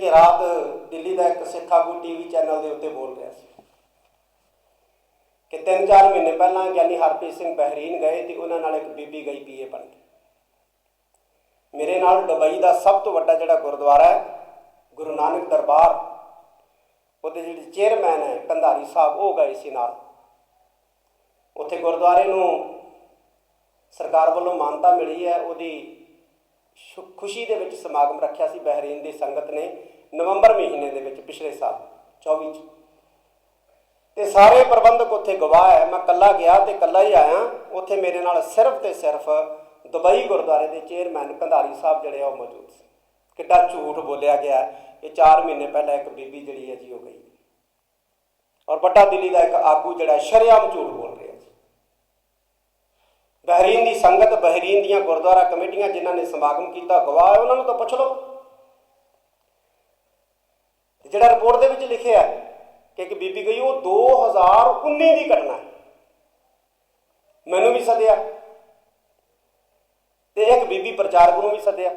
ਕਿ ਰਾਤ ਦਿੱਲੀ ਦਾ ਇੱਕ ਸਿੱਖ ਆਗੂ ਟੀਵੀ ਚੈਨਲ ਦੇ ਉੱਤੇ ਬੋਲ ਰਿਹਾ ਸੀ। ਕਿ ਤਿੰਨ ਚਾਰ ਮਹੀਨੇ ਪਹਿਲਾਂ ਗਿਆਨੀ ਹਰਪ੍ਰੀਤ ਸਿੰਘ ਬਹਿਰੀਨ ਗਏ ਤੇ ਉਹਨਾਂ ਨਾਲ ਇੱਕ ਬੀਬੀ ਗਈ ਪੀਏ ਬਣ ਕੇ। ਮੇਰੇ ਨਾਲ ਦੁਬਈ ਦਾ ਸਭ ਤੋਂ ਵੱਡਾ ਜਿਹੜਾ ਗੁਰਦੁਆਰਾ ਹੈ, ਗੁਰੂ ਨਾਨਕ ਦਰਬਾਰ, ਉਹਦੇ ਜਿਹੜੇ ਚੇਅਰਮੈਨ ਹੈ ਕੰਧਾਰੀ ਸਾਹਿਬ, ਉਹ ਗਏ ਸੀ ਨਾਲ। ਉੱਥੇ ਗੁਰਦੁਆਰੇ ਨੂੰ ਸਰਕਾਰ ਵੱਲੋਂ ਮਾਨਤਾ ਮਿਲੀ ਹੈ, ਉਹਦੀ ਖੁਸ਼ੀ ਦੇ ਵਿੱਚ ਸਮਾਗਮ ਰੱਖਿਆ ਸੀ ਬਹਿਰੀਨ ਦੀ ਸੰਗਤ ਨੇ ਨਵੰਬਰ ਮਹੀਨੇ ਦੇ ਵਿੱਚ ਪਿਛਲੇ ਸਾਲ 24 ਚ। ਤੇ ਸਾਰੇ ਪ੍ਰਬੰਧਕ ਉੱਥੇ ਗਵਾਹ ਹੈ, ਮੈਂ ਕੱਲਾ ਗਿਆ ਤੇ ਕੱਲਾ ਹੀ ਆਇਆ। ਉੱਥੇ ਮੇਰੇ ਨਾਲ ਸਿਰਫ ਤੇ ਸਿਰਫ ਦੁਬਈ ਗੁਰਦੁਆਰੇ ਦੇ ਚੇਅਰਮੈਨ ਕੰਧਾਰੀ ਸਾਹਿਬ ਜਿਹੜੇ ਆ ਉਹ ਮੌਜੂਦ ਸੀ। ਕਿੱਡਾ ਝੂਠ ਬੋਲਿਆ ਗਿਆ ਇਹ 4 ਮਹੀਨੇ ਪਹਿਲਾਂ ਇੱਕ ਬੀਬੀ ਜਿਹੜੀ ਹੈ ਜੀ ਉਹ ਗਈ। ਔਰ ਵੱਡਾ ਦਿੱਲੀ ਦਾ ਇੱਕ ਆਗੂ ਜਿਹੜਾ ਸ਼ਰੇਆਮ ਝੂਠ ਬੋਲ ਬਹਿਰੀਨ ਦੀ ਸੰਗਤ, ਬਹਿਰੀਨ ਦੀਆਂ ਗੁਰਦੁਆਰਾ ਕਮੇਟੀਆਂ ਜਿਨ੍ਹਾਂ ਨੇ ਸਮਾਗਮ ਕੀਤਾ, ਗਵਾਹ ਉਹਨਾਂ ਨੂੰ ਤਾਂ ਪੁੱਛ ਲਓ। ਜਿਹੜਾ ਰਿਪੋਰਟ ਦੇ ਵਿੱਚ ਲਿਖਿਆ ਕਿ ਇੱਕ ਬੀਬੀ ਗਈ, ਉਹ 2019 ਦੀ ਘਟਨਾ ਹੈ। ਮੈਨੂੰ ਵੀ ਸੱਦਿਆ। ਤੇ ਇੱਕ ਬੀਬੀ ਪ੍ਰਚਾਰਕ ਨੂੰ ਵੀ ਸੱਦਿਆ।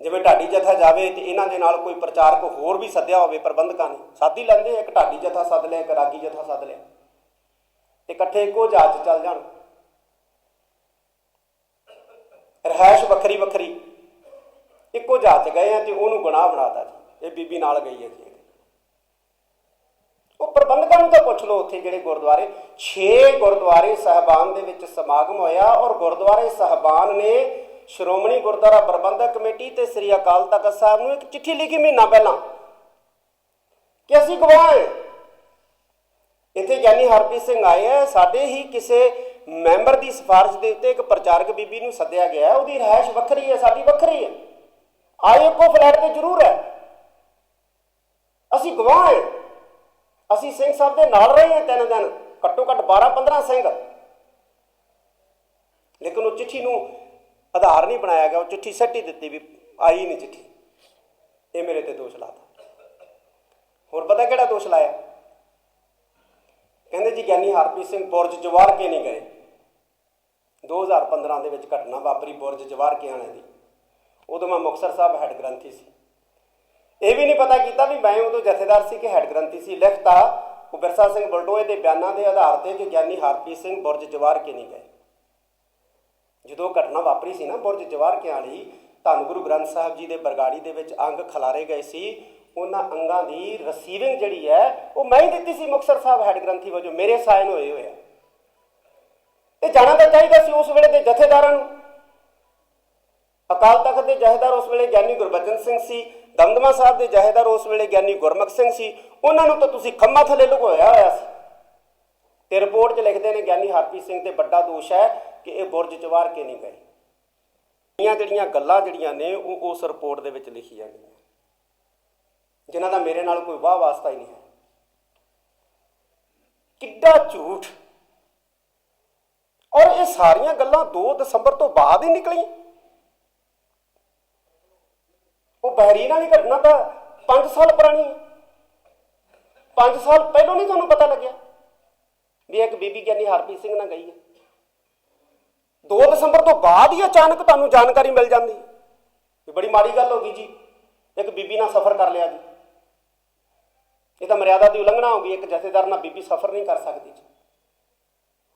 ਜਿਵੇਂ ਢਾਡੀ ਜਥਾ ਜਾਵੇ ਤੇ ਇਹਨਾਂ ਦੇ ਨਾਲ ਕੋਈ ਪ੍ਰਚਾਰਕ ਹੋਰ ਵੀ ਸੱਦਿਆ ਹੋਵੇ, ਪ੍ਰਬੰਧਕਾਂ ਨੇ। ਸਾਦੀ ਲੈਂਦੇ ਇੱਕ ਢਾਡੀ ਜਥਾ ਸੱਦ ਲਿਆ, ਇੱਕ ਰਾਗੀ ਜਥਾ ਸੱਦ ਲਿਆ। ਤੇ ਇਕੱਠੇ ਇੱਕੋ ਜਹਾਜ਼ 'ਚ ਚੱਲ ਜਾਣ। ਰਹਿائش ਵੱਖਰੀ ਵੱਖਰੀ। ਇੱਕੋ ਜਹਾਜ਼ 'ਚ ਗਏ ਆ ਤੇ ਉਹਨੂੰ ਗੁਨਾਹ ਬਣਾਤਾ ਜੀ। ਇਹ ਬੀਬੀ ਨਾਲ ਗਈ ਹੈ ਜੀ। ਉਹ ਪ੍ਰਬੰਧਕਾਂ ਨੂੰ ਤਾਂ ਪੁੱਛ ਲਓ ਉੱਥੇ ਜਿਹੜੇ ਗੁਰਦੁਆਰੇ 6 ਗੁਰਦੁਆਰੇ ਸਹਿਬਾਨ ਦੇ ਵਿੱਚ ਸਮਾਗਮ ਹੋਇਆ ਔਰ ਗੁਰਦੁਆਰੇ ਸਹਿਬਾਨ ਨੇ ਸ਼੍ਰੋਮਣੀ ਗੁਰਦੁਆਰਾ ਪ੍ਰਬੰਧਕ ਕਮੇਟੀ ਤੇ ਸ੍ਰੀ ਅਕਾਲ ਤਖਤ ਸਾਹਿਬ ਨੂੰ ਇੱਕ ਚਿੱਠੀ ਲਿਖੀ ਮਹੀਨਾ ਪਹਿਲਾਂ ਕਿ ਅਸੀਂ ਗਵਾਹ ਇੱਥੇ ਗਿਆਨੀ ਹਰਪ੍ਰੀਤ ਸਿੰਘ ਆਏ ਆ। ਸਾਡੇ ਹੀ ਕਿਸੇ ਮੈਂਬਰ ਦੀ ਸਿਫਾਰਿਸ਼ ਦੇ ਉੱਤੇ ਇੱਕ ਪ੍ਰਚਾਰਕ ਬੀਬੀ ਨੂੰ ਸੱਦਿਆ ਗਿਆ ਉਹਦੀ ਰਹਿائش ਵੱਖਰੀ ਹੈ, ਸਾਡੀ ਵੱਖਰੀ ਹੈ। ਆਏ ਕੋ ਫਲੈਟ ਤੇ ਜ਼ਰੂਰ ਹੈ। ਅਸੀਂ ਗਵਾਹ ਹਾਂ। ਅਸੀਂ ਸਿੰਘ ਸਾਹਿਬ ਦੇ ਨਾਲ ਰਹੇ ਹਾਂ ਤਿੰਨ ਦਿਨ। ਘੱਟੋ ਘੱਟ 12 15 ਸਿੰਘ। ਲੇਕਿਨ ਉਹ ਚਿੱਠੀ ਨੂੰ ਆਧਾਰ ਨਹੀਂ ਬਣਾਇਆ ਗਿਆ। ਉਹ ਚਿੱਠੀ ਸੱਟੀ ਦਿੱਤੀ ਵੀ ਆਈ ਨਹੀਂ ਚਿੱਠੀ। ਇਹ ਮੇਰੇ ਤੇ ਦੋਸ਼ ਲਾਤਾ। ਹੋਰ ਪਤਾ ਕਿਹੜਾ ਦੋਸ਼ ਲਾਇਆ? ਕਹਿੰਦੇ ਜੀ ਗਿਆਨੀ ਹਰਪ੍ਰੀਤ ਸਿੰਘ ਬੁਰਜ ਜਵਾਰ ਕੇ ਨਹੀਂ ਗਏ। 2015 ਦੇ ਵਿੱਚ ਘਟਨਾ ਵਾਪਰੀ ਬੁਰਜ ਜਵਾਰ ਕੇ ਆਣੇ ਦੀ। ਉਦੋਂ ਮੈਂ ਮੁਕਤਸਰ ਸਾਹਿਬ ਹੈੱਡ ਗ੍ਰੰਥੀ ਸੀ। ਇਹ ਵੀ ਨਹੀਂ ਪਤਾ ਕੀਤਾ ਵੀ ਮੈਂ ਉਦੋਂ ਜਥੇਦਾਰ ਸੀ ਕਿ ਹੈੱਡ ਗ੍ਰੰਥੀ ਸੀ। ਲਿਖਤਾ ਉਹ ਬਿਰਸਾ ਸਿੰਘ ਬਲਟੋਏ ਦੇ ਬਿਆਨਾਂ ਦੇ ਆਧਾਰ ਤੇ ਕਿ ਗਿਆਨੀ ਹਰਪ੍ਰੀਤ ਸਿੰਘ ਬੁਰਜ ਜਵਾਰ ਕੇ ਨਹੀਂ ਗਏ। ਜਦੋਂ ਘਟਨਾ ਵਾਪਰੀ ਸੀ ਨਾ ਬੁਰਜ ਜਵਾਰ ਕੇ ਵਾਲੀ ਧੰਨ ਗੁਰੂ ਗ੍ਰੰਥ ਸਾਹਿਬ ਜੀ ਦੇ ਬਰਗਾੜੀ ਦੇ ਵਿੱਚ ਅੰਗ ਖਿਲਾਰੇ ਗਏ ਸੀ। ਉਹਨਾਂ ਅੰਗਾਂ ਦੀ ਰਸੀਵਿੰਗ ਜਿਹੜੀ ਹੈ, ਉਹ ਮੈਂ ਹੀ ਦਿੱਤੀ ਸੀ ਮੁਕਤਸਰ ਸਾਹਿਬ ਹੈੱਡ ਗ੍ਰੰਥੀ ਵਜੋਂ, ਮੇਰੇ ਸਾਈਨ ਹੋਏ ਹੋਏ ਆ। ਤੇ ਜਾਣਾ ਤਾਂ ਚਾਹੀਦਾ ਸੀ ਉਸ ਵੇਲੇ ਦੇ ਜਥੇਦਾਰਾਂ ਨੂੰ। ਅਕਾਲ ਤਖਤ ਦੇ ਜਥੇਦਾਰ ਉਸ ਵੇਲੇ ਗਿਆਨੀ ਗੁਰਬਚਨ ਸਿੰਘ ਸੀ, ਦਮਦਮਾ ਸਾਹਿਬ ਦੇ ਜਥੇਦਾਰ ਉਸ ਵੇਲੇ ਗਿਆਨੀ ਗੁਰਮੁਖ ਸਿੰਘ ਸੀ। ਉਹਨਾਂ ਨੂੰ ਤਾਂ ਤੁਸੀਂ ਖੰਮਾ ਥੱਲੇ ਲੁਕੋਇਆ ਹੋਇਆ ਸੀ। ਤੇ ਰਿਪੋਰਟ 'ਚ ਲਿਖਦੇ ਨੇ ਗਿਆਨੀ ਹਰਪ੍ਰੀਤ ਸਿੰਘ ਤੇ ਵੱਡਾ ਦੋਸ਼ ਹੈ ਕਿ ਇਹ ਬੁਰਜ ਚ ਵਾਰ ਕੇ ਨਹੀਂ ਗਏ। ਇਹ ਜਿਹੜੀਆਂ ਗੱਲਾਂ ਜਿਹੜੀਆਂ ਨੇ, ਉਹ ਉਸ ਰਿਪੋਰਟ ਦੇ ਵਿੱਚ ਲਿਖੀਆਂ ਗਈਆਂ। ਜਿਨ੍ਹਾਂ ਦਾ ਮੇਰੇ ਨਾਲ ਕੋਈ ਵਾਹ ਵਾਸਤਾ ਹੀ ਨਹੀਂ ਹੈ। ਕਿੱਡਾ ਝੂਠ। ਔਰ ਇਹ ਸਾਰੀਆਂ ਗੱਲਾਂ 2 ਦਸੰਬਰ ਤੋਂ ਬਾਅਦ ਹੀ ਨਿਕਲੀਆਂ। ਉਹ ਬਹਿਰੀਨ ਵਾਲੀ ਘਟਨਾ ਤਾਂ 5 ਸਾਲ ਪੁਰਾਣੀ ਹੈ। 5 ਸਾਲ ਪਹਿਲਾਂ ਨਹੀਂ ਤੁਹਾਨੂੰ ਪਤਾ ਲੱਗਿਆ ਵੀ ਇੱਕ ਬੀਬੀ ਗਿਆਨੀ ਹਰਪ੍ਰੀਤ ਸਿੰਘ ਨਾਲ ਗਈ ਹੈ। 2 ਦਸੰਬਰ ਤੋਂ ਬਾਅਦ ਹੀ ਅਚਾਨਕ ਤੁਹਾਨੂੰ ਜਾਣਕਾਰੀ ਮਿਲ ਜਾਂਦੀ। ਹੈ ਬੜੀ ਮਾੜੀ ਗੱਲ ਹੋ ਗਈ ਜੀ। ਇੱਕ ਬੀਬੀ ਨਾਲ ਸਫ਼ਰ ਕਰ ਲਿਆ ਜੀ। ਇਹ ਤਾਂ ਮਰਿਆਦਾ ਦੀ ਉਲੰਘਣਾ ਹੋ ਗਈ, ਇੱਕ ਜਥੇਦਾਰ ਨਾਲ ਬੀਬੀ ਸਫ਼ਰ ਨਹੀਂ ਕਰ ਸਕਦੀ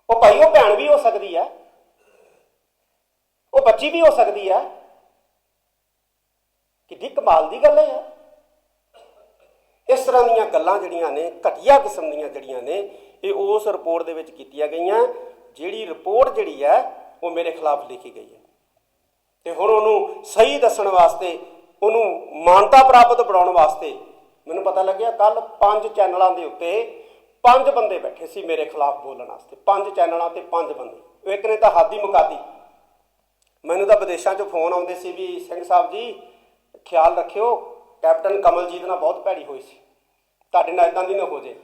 ਉਹ ਭਾਈ, ਉਹ ਭੈਣ ਵੀ ਹੋ ਸਕਦੀ ਹੈ ਉਹ ਬੱਚੀ ਵੀ ਹੋ ਸਕਦੀ ਹੈ ਕਿੱਡੀ ਕਮਾਲ ਦੀ ਗੱਲ ਹੈ ਇਸ ਤਰ੍ਹਾਂ ਦੀਆਂ ਗੱਲਾਂ ਜਿਹੜੀਆਂ ਨੇ, ਘਟੀਆ ਕਿਸਮ ਦੀਆਂ ਜਿਹੜੀਆਂ ਨੇ, ਇਹ ਉਸ ਰਿਪੋਰਟ ਦੇ ਵਿੱਚ ਕੀਤੀਆਂ ਗਈਆਂ। ਜਿਹੜੀ ਰਿਪੋਰਟ ਜਿਹੜੀ ਹੈ ਉਹ ਮੇਰੇ ਖਿਲਾਫ ਲਿਖੀ ਗਈ ਹੈ ਤੇ ਹੁਣ ਉਹਨੂੰ ਸਹੀ ਦੱਸਣ ਵਾਸਤੇ, ਉਹਨੂੰ ਮਾਨਤਾ ਪ੍ਰਾਪਤ ਬਣਾਉਣ ਵਾਸਤੇ ਮੈਨੂੰ ਪਤਾ ਲੱਗਿਆ ਕੱਲ ਪੰਜ ਚੈਨਲਾਂ ਦੇ ਉੱਤੇ ਪੰਜ ਬੰਦੇ ਬੈਠੇ ਸੀ ਮੇਰੇ ਖਿਲਾਫ ਬੋਲਣ ਵਾਸਤੇ। ਪੰਜ ਚੈਨਲਾਂ ਤੇ ਪੰਜ ਬੰਦੇ। ਇੱਕ ਨੇ ਤਾਂ ਹਾਦੀ ਹੀ ਮੁਕਾਤੀ ਮੈਨੂੰ ਤਾਂ ਵਿਦੇਸ਼ਾਂ 'ਚੋਂ ਫੋਨ ਆਉਂਦੇ ਸੀ ਵੀ ਸਿੰਘ ਸਾਹਿਬ ਜੀ, ਖਿਆਲ ਰੱਖਿਓ, ਕੈਪਟਨ ਕਮਲਜੀਤ ਨਾਲ ਬਹੁਤ ਭੈੜੀ ਹੋਈ ਸੀ। ਤੁਹਾਡੇ ਨਾਲ ਇਦਾਂ ਦੀ ਨਾ ਹੋ ਜੇ